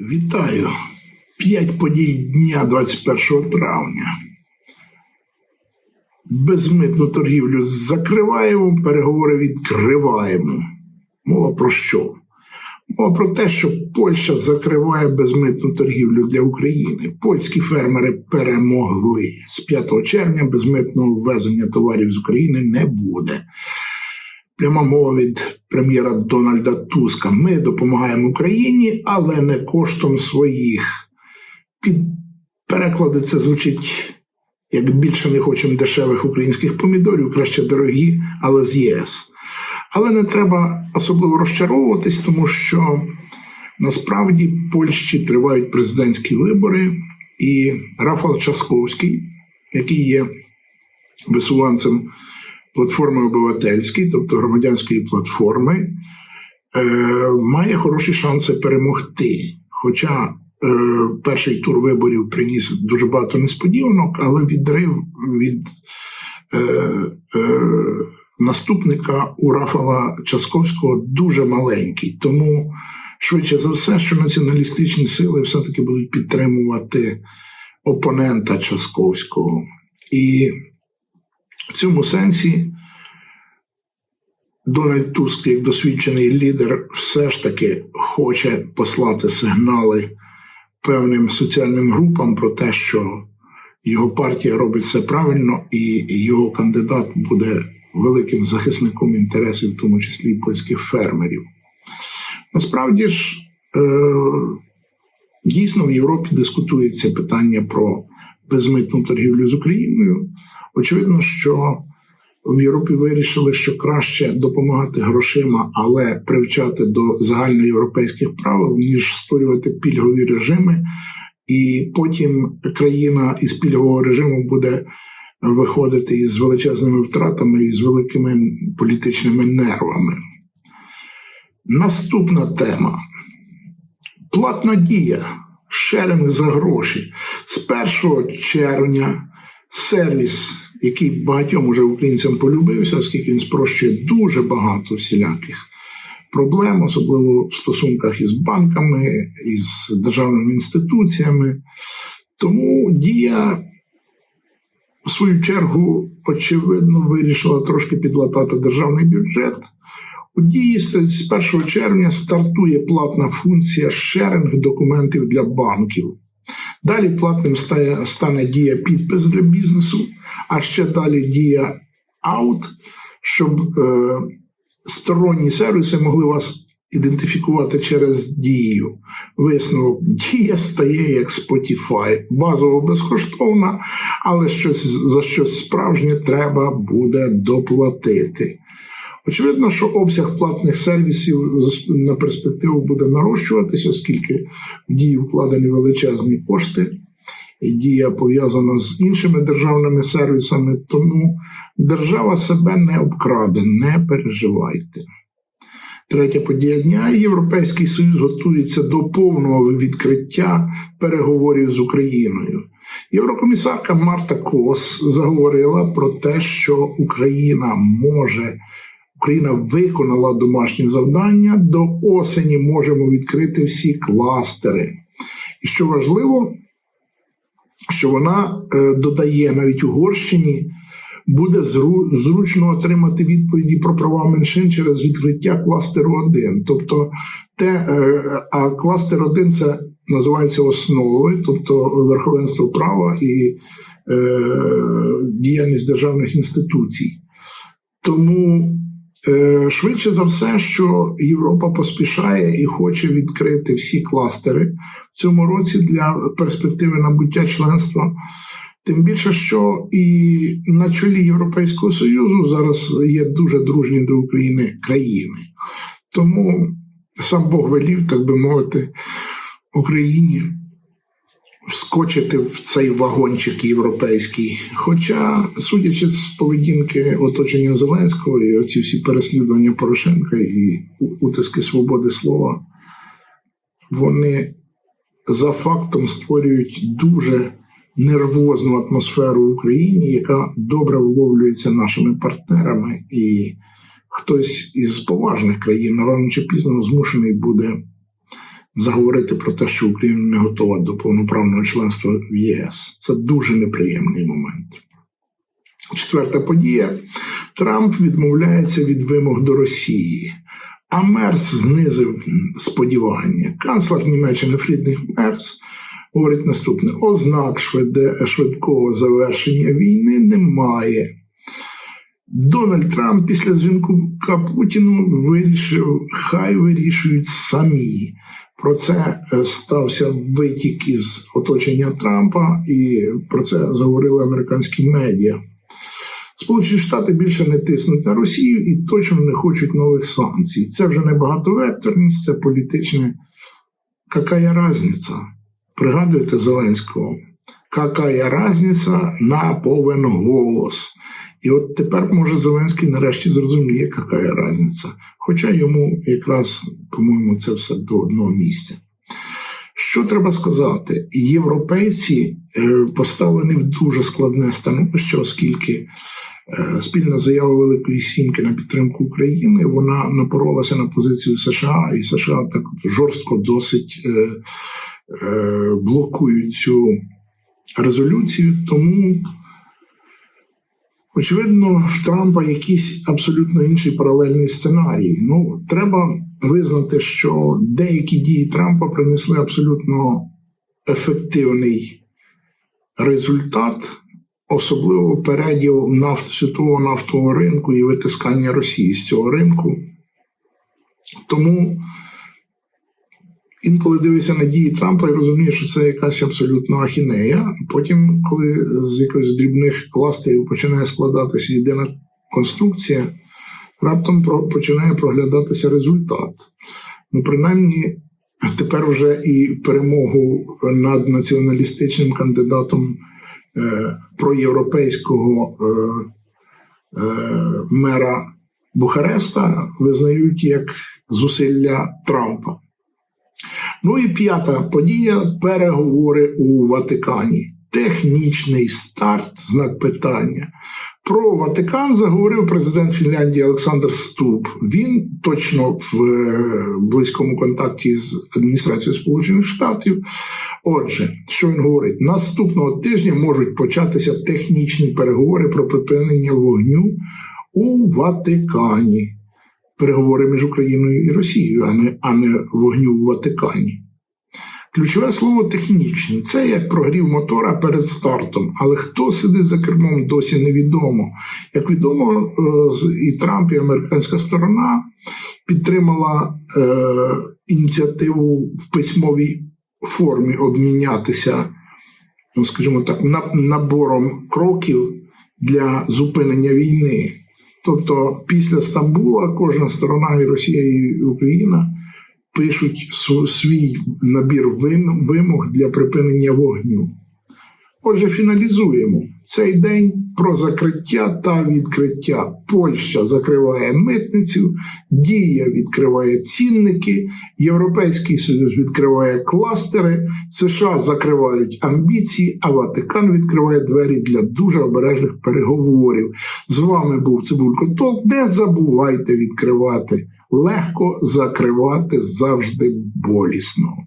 Вітаю! П'ять подій дня 21 травня. Безмитну торгівлю закриваємо, переговори відкриваємо. Мова про що? Мова про те, що Польща закриває безмитну торгівлю для України. Польські фермери перемогли. З 5 червня безмитного ввезення товарів з України не буде. Пряма мова від прем'єра Дональда Туска. Ми допомагаємо Україні, але не коштом своїх. Під переклади це звучить як більше не хочемо дешевих українських помідорів, краще дорогі, але з ЄС. Але не треба особливо розчаровуватись, тому що насправді в Польщі тривають президентські вибори, і Рафал Часковський, який є висуванцем платформи обивательської, тобто громадянської платформи, е, має хороші шанси перемогти. Хоча е, перший тур виборів приніс дуже багато несподіванок, але відрив від е, наступника у Рафала Часковського дуже маленький. Тому швидше за все, що націоналістичні сили все-таки будуть підтримувати опонента Часковського. І в цьому сенсі Дональд Туск, як досвідчений лідер, все ж таки хоче послати сигнали певним соціальним групам про те, що його партія робить все правильно, і його кандидат буде великим захисником інтересів, в тому числі і польських фермерів. Насправді ж, е, дійсно в Європі дискутується питання про безмитну торгівлю з Україною. Очевидно, що в Європі вирішили, що краще допомагати грошима, але привчати до загальноєвропейських правил, ніж створювати пільгові режими, і потім країна із пільгового режиму буде виходити із величезними втратами і з великими політичними нервами. Наступна тема: платна дія, шеринг за гроші. З 1 червня сервіс який багатьом уже українцям полюбився, оскільки він спрощує дуже багато всіляких проблем, особливо в стосунках із банками, із державними інституціями. Тому дія, в свою чергу, очевидно, вирішила трошки підлатати державний бюджет. У дії з 1 червня стартує платна функція шеринг документів для банків. Далі платним стане дія підпис для бізнесу, а ще далі дія аут, щоб е, сторонні сервіси могли вас ідентифікувати через дію. Висновок дія стає як Spotify, базово безкоштовна, але щось за щось справжнє треба буде доплатити. Очевидно, що обсяг платних сервісів на перспективу буде нарощуватися, оскільки в дії вкладені величезні кошти, і дія пов'язана з іншими державними сервісами. Тому держава себе не обкраде, не переживайте. Третя подія дня Європейський Союз готується до повного відкриття переговорів з Україною. Єврокомісарка Марта Кос заговорила про те, що Україна може Україна виконала домашнє завдання. До осені можемо відкрити всі кластери. І що важливо, що вона е, додає навіть Угорщині, буде зручно отримати відповіді про права меншин через відкриття кластеру 1. Тобто, те, е, а кластер 1 це називається основи, тобто верховенство права і е, діяльність державних інституцій. Тому Е, швидше за все, що Європа поспішає і хоче відкрити всі кластери в цьому році для перспективи набуття членства. Тим більше, що і на чолі Європейського Союзу зараз є дуже дружні до України країни. Тому сам Бог велів, так би мовити, Україні вскочити в цей вагончик європейський. Хоча, судячи з поведінки оточення Зеленського і оці всі переслідування Порошенка і утиски свободи слова, вони за фактом створюють дуже нервозну атмосферу в Україні, яка добре вловлюється нашими партнерами, і хтось із поважних країн рано чи пізно змушений буде заговорити про те, що Україна не готова до повноправного членства в ЄС. Це дуже неприємний момент. Четверта подія: Трамп відмовляється від вимог до Росії. А Мерц знизив сподівання. Канцлер Німеччини Фрідріх Мерц говорить наступне: ознак швидкого завершення війни немає. Дональд Трамп після дзвінку Путіну вирішив, хай вирішують самі. Про це е, стався витік із оточення Трампа, і про це заговорили американські медіа. Сполучені Штати більше не тиснуть на Росію і точно не хочуть нових санкцій. Це вже не багатовекторність, це політичне. Какая різниця? Пригадуєте Зеленського? Какая різниця на повен голос? І от тепер, може, Зеленський нарешті зрозуміє, яка різниця. Хоча йому якраз, по-моєму, це все до одного місця. Що треба сказати? Європейці е, поставлені в дуже складне становище, оскільки е, спільна заява Великої Сімки на підтримку України вона напоролася на позицію США, і США так жорстко досить е, блокують цю резолюцію. Тому Очевидно, в Трампа якийсь абсолютно інший паралельний сценарій. Ну, треба визнати, що деякі дії Трампа принесли абсолютно ефективний результат, особливо переділ нафт, світового нафтового ринку і витискання Росії з цього ринку. Тому інколи дивишся на дії Трампа і розумієш, що це якась абсолютно ахінея. Потім, коли з якихось дрібних кластерів починає складатися єдина конструкція, раптом починає проглядатися результат. Ну, принаймні, тепер вже і перемогу над націоналістичним кандидатом е, проєвропейського е, е, мера Бухареста визнають як зусилля Трампа. Ну і п'ята подія переговори у Ватикані. Технічний старт, знак питання. Про Ватикан заговорив президент Фінляндії Олександр Ступ. Він точно в е, близькому контакті з адміністрацією Сполучених Штатів. Отже, що він говорить? Наступного тижня можуть початися технічні переговори про припинення вогню у Ватикані переговори між Україною і Росією, а не, а не вогню в Ватикані. Ключове слово технічне це як прогрів мотора перед стартом. Але хто сидить за кермом, досі невідомо. Як відомо, е, і Трамп, і американська сторона підтримала е, ініціативу в письмовій формі обмінятися, ну, скажімо так, набором кроків для зупинення війни. Тобто, після Стамбула кожна сторона, і Росія, і Україна пишуть свій набір вимог для припинення вогню. Отже, фіналізуємо цей день про закриття та відкриття. Польща закриває митницю, Дія відкриває цінники, Європейський Союз відкриває кластери, США закривають амбіції, а Ватикан відкриває двері для дуже обережних переговорів. З вами був Цибулько Толк. Не забувайте відкривати. Легко закривати завжди болісно.